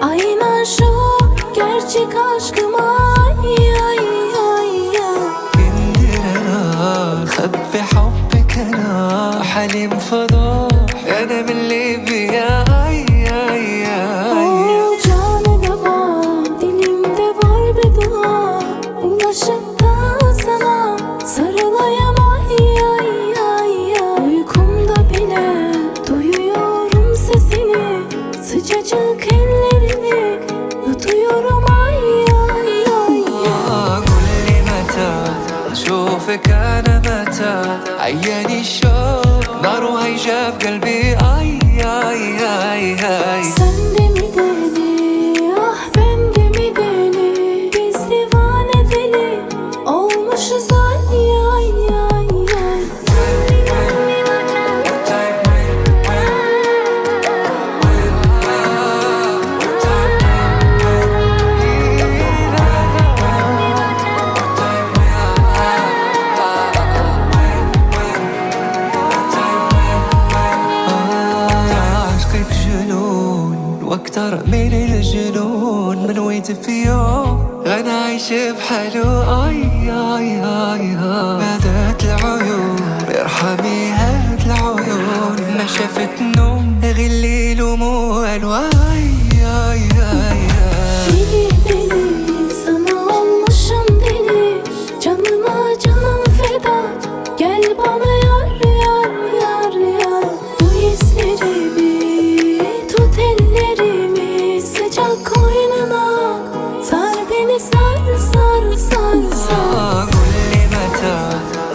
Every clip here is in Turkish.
Aynen şu gerçek aşkıma ay ay ay خبي حبك انا حليم فضوح انا من اللي متى عياني الشوق نار وهيجة في قلبي. أي أي أي أي. Sen منويت في يوم أنا عايش بحلو آي آي آي بادت العيون؟ ارحمي هات العيون. ما شافت نوم غير الليل ومو ألوان. beni sar sar sar sar آه، قول لي متى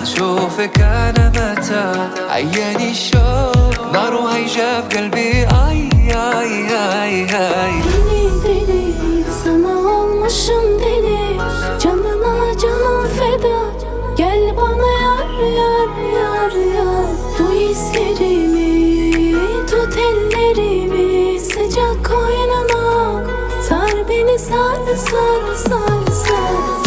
اشوفك انا متى عياني الشوق نار وهيجة في قلبي اي اي اي اي Deli deli, sana olmuşum deli Canına canım feda, gel bana yar yar yar yar Bu hislerimi, tut ellerimi Sar sar sar sar